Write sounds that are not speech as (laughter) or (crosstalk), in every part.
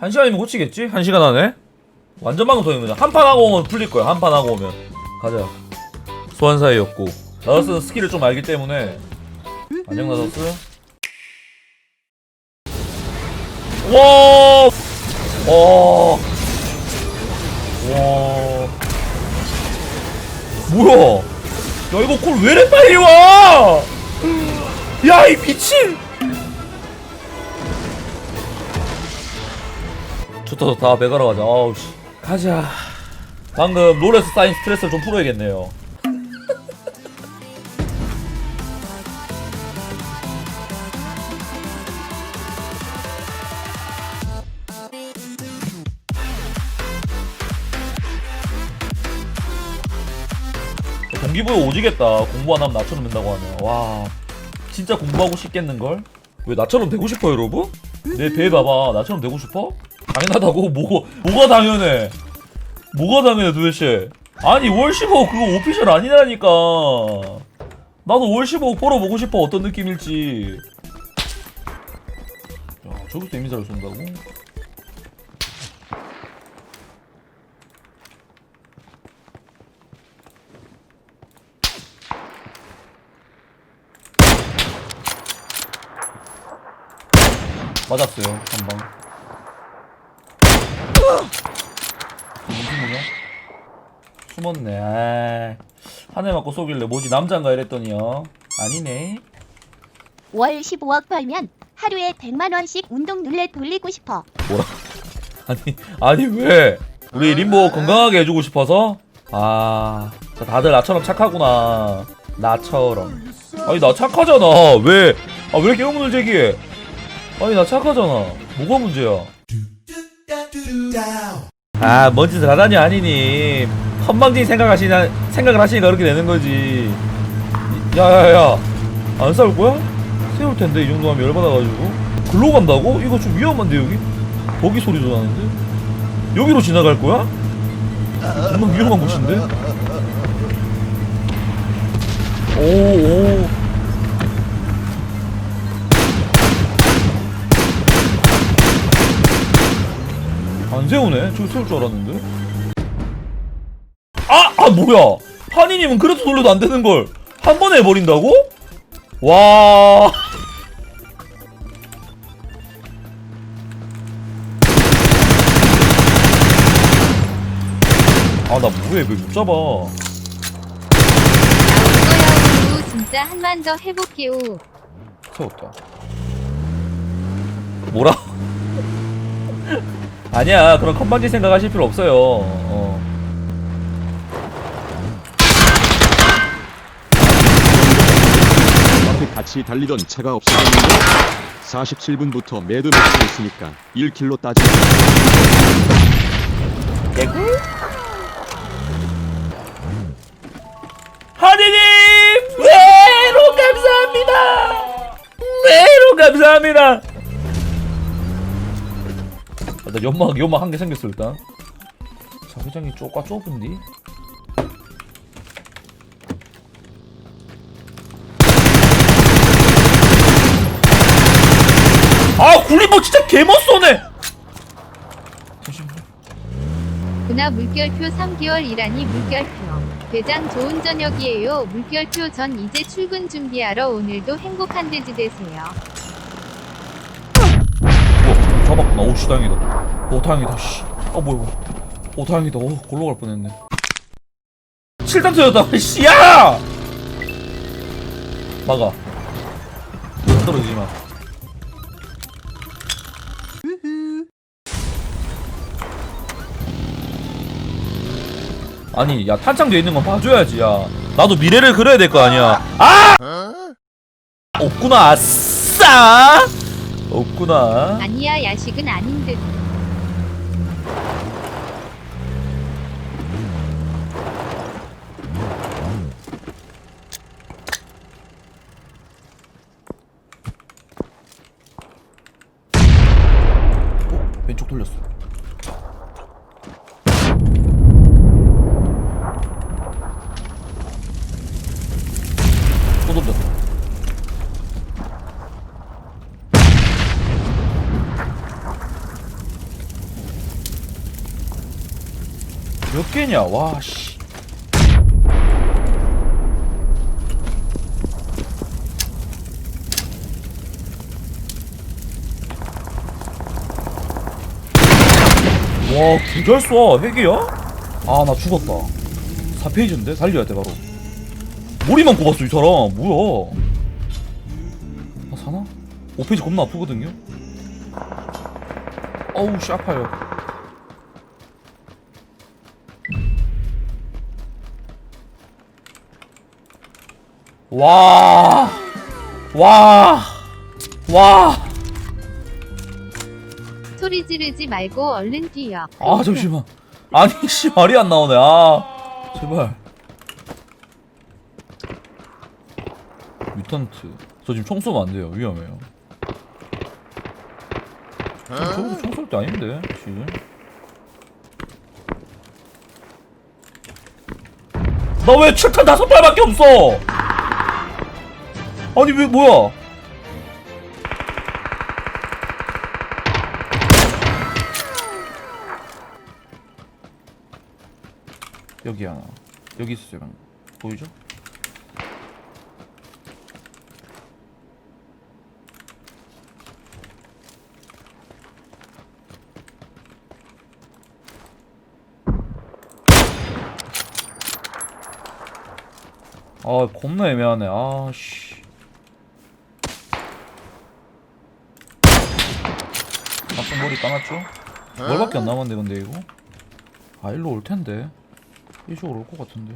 한 시간이면 고치겠지? 한 시간 안에? 완전 방금 도입니다. 한 판 하고 오면 풀릴 거야. 한 판 하고 오면. 가자. 소환사이였고. 나더스는 스킬을 좀 알기 때문에. 안녕 나더스. 와! 와! 와! 뭐야? 야 이거 콜왜 이래 빨리 와? 야 이 미친! 좋다 좋다. 배가러 가자. 아우 씨. 가자. 방금 롤에서 쌓인 스트레스를 좀 풀어야겠네요. 동기부여 오지겠다. 공부 안 하면 나처럼 된다고 하면 와 진짜 공부하고 싶겠는걸? 왜 나처럼 되고 싶어 여러분? 내 배 봐봐. 나처럼 되고 싶어? 당연하다고? 뭐가 뭐가 당연해? 뭐가 당연해 도대체? 아니 월 15억 그거 오피셜 아니라니까. 나도 월 15억 벌어보고 싶어. 어떤 느낌일지. 야 저기서 이미사를 쏜다고? 맞았어요 한방 무슨 뭐냐? 숨었네. 아, 한해 맞고 쏘길래. 뭐지? 남잔가 이랬더니요. 아니네. 월 15억 벌면 하루에 100만 원씩 운동 룰렛 돌리고 싶어. 뭐라 (laughs) 아니 아니 왜? 우리 림보 건강하게 해주고 싶어서? 아 자, 다들 나처럼 착하구나. 나처럼. 아니 나 착하잖아. 왜 아 왜 이렇게 의문을 제기해? 아니 나 착하잖아. 뭐가 문제야 아 뭔 짓을 하다니 아니니 건방진 생각하시나 생각을 하시니까 그렇게 되는 거지 야야야 안 싸울 거야? 세울 텐데 이 정도 하면 열받아가지고 글로 간다고? 이거 좀 위험한데 여기? 거기 소리도 나는데? 여기로 지나갈 거야? 정말 위험한 곳인데? 오오 안 세우네? 저기 세울 줄 알았는데? 아! 아 뭐야! 한이님은 그래도 돌려도 안 되는 걸 한 번에 해버린다고? 와. 아 나 뭐해 왜 못 잡아? 나올 거야 진짜 한만 더 해볼게요. 세웠다. 뭐라? 아니야 그런 건방진 생각하실 필요 없어요. 어. 앞에 같이 달리던 차가 없어졌는데 47분부터 매드 매치했으니까 1킬로 따지면 개구? 하니님 외로 감사합니다. 외로 감사합니다. 아, 나 연막 연막 한 개 생겼어 일단. 자 회장이 쪼까 좁은디? 아 굴리버 진짜 개멋 쏘네. 잠시만. 구나 물결표 3개월 일하니 물결표. 대장 좋은 저녁이에요. 물결표 전 이제 출근 준비하러 오늘도 행복한 돼지 되세요. 오, 잡았구나. 오, 씨, 다행이다. 오, 다행이다, 씨. 아, 뭐야, 뭐야. 오, 다행이다. 오, 골로 갈 뻔했네. 7단 터졌다. 씨야! 막아. 떨어지지 마. 아니, 야, 탄창 돼 있는 건 봐줘야지, 야. 나도 미래를 그려야 될 거 아니야. 아! 없구나, 아싸! 없구나. 아니야 야식은 아닌 듯. 왼쪽 돌렸어. 또 돌렸다. 몇 개냐? 와 씨. 와쏴 핵이야? 아 나 죽었다. 4페이지인데? 달려야 돼 바로. 머리만 꼽았어 이 사람. 뭐야? 아 사나? 5페이지 겁나 아프거든요? 어우 씨 아파요. 와, 와, 와. 소리 지르지 말고 얼른 뛰어. 아 잠시만. 아니 (laughs) 씨 말이 안 나오네. 아 제발. 뮤턴트. 저 지금 총 쏘면 안 돼요. 위험해요. 저기서 총쏠 때 아닌데 지금. 나왜 칠탄 다섯 발밖에 없어? 아니 왜 뭐야? 여기 하나. 여기 있어요 방금 보이죠? 아 겁나 애매하네. 아씨. 막상 머리 감았죠? 뭘밖에 안 남았네 근데 이거? 아 일로 올 텐데 이쪽으로 올 것 같은데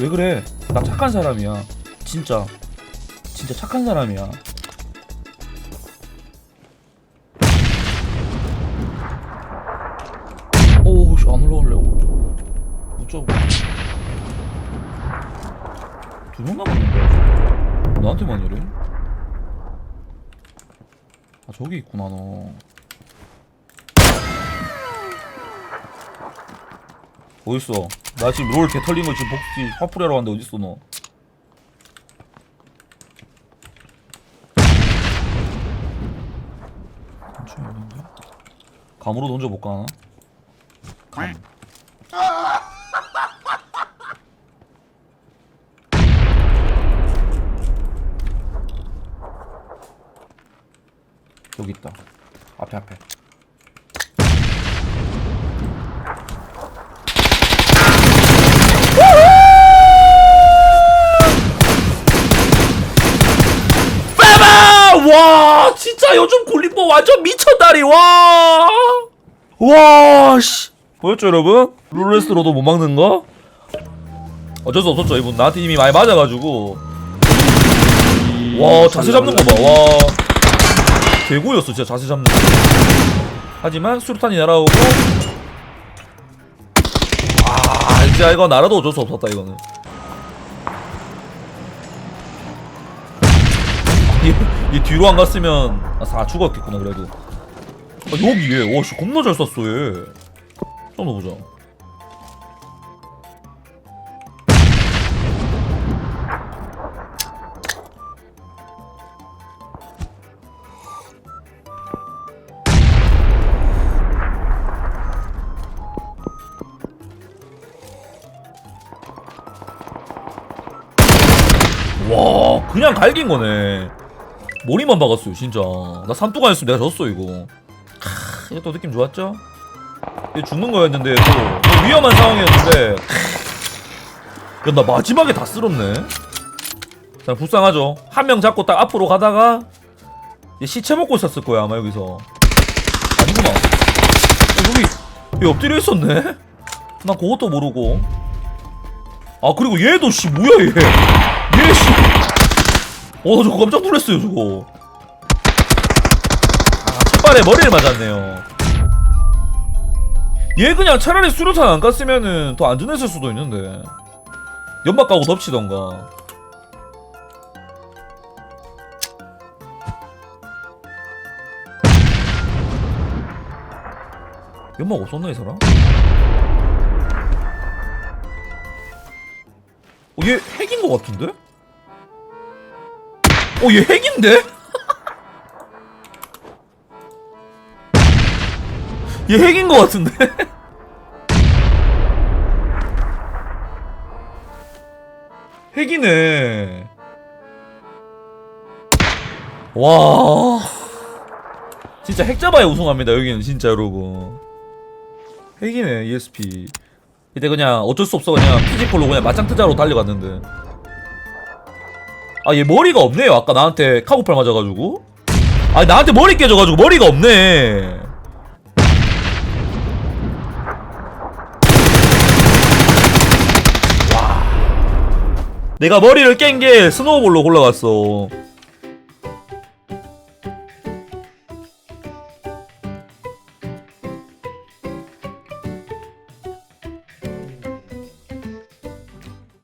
왜 그래? 나 착한 사람이야. 진짜. 진짜 착한 사람이야. 오우, 씨, 안 올라가려고. 어쩌고. 두명 남았는데? 나한테만 이래? 아, 저기 있구나, 너. 어딨어? 나 지금 롤 개털린 거 지금 복지 화풀이 하러 왔는데 어딨어 너? 감으로 던져 볼까 하나? 감 여기 있다 앞에 앞에 빼봐! 와, 진짜 요즘 굴림법 완전 미쳤다리, 와! 와, 씨. 보였죠, 여러분? 룰레스로도 못 막는 거? 어쩔 수 없었죠, 이분. 나한테 이미 많이 맞아가지고. 와, 자세 잡는 거 봐, 와. 개고였어, 진짜 자세 잡는 거. 하지만 수류탄이 날아오고. 아, 이제 이거 날아도 어쩔 수 없었다, 이거는. 얘, 얘 뒤로 안 갔으면 아, 다 죽었겠구나 그래도. 아, 여기 얘 와씨 겁나 잘 쐈어 얘. 한번 보자. 와 그냥 갈긴 거네 머리만 박았어요 진짜. 나 삼뚜가 했으면 내가 졌어 이거. 크, 이거 또 느낌 좋았죠? 이거 죽는 거였는데 또, 또 위험한 상황이었는데. 야나 마지막에 다 쓸었네. 자 불쌍하죠? 한 명 잡고 딱 앞으로 가다가 얘 시체 먹고 있었을 거야 아마 여기서. 아니구나. 어, 여기 얘 엎드려 있었네? 난 그것도 모르고. 아 그리고 얘도 씨 뭐야 얘 얘 씨 어, 저거 깜짝 놀랐어요, 저거. 아, 첫발에 머리를 맞았네요. 얘 그냥 차라리 수류탄 안 깠으면은 더 안전했을 수도 있는데. 연막 까고 덮치던가. 연막 없었나, 이 사람? 어, 얘 핵인 것 같은데? 어, 얘 핵인데? 얘 핵인 것 같은데? (laughs) 핵이네. 와. 진짜 핵 잡아야 우승합니다, 여기는 진짜 여러분. 핵이네, ESP. 이때 그냥 어쩔 수 없어 그냥 피지컬로 그냥 맞짱 뜨자로 달려갔는데 아 얘 머리가 없네요 아까 나한테 카고팔 맞아가지고. 아 나한테 머리 깨져가지고 머리가 없네. 와. 내가 머리를 깬 게 스노우볼로 골라갔어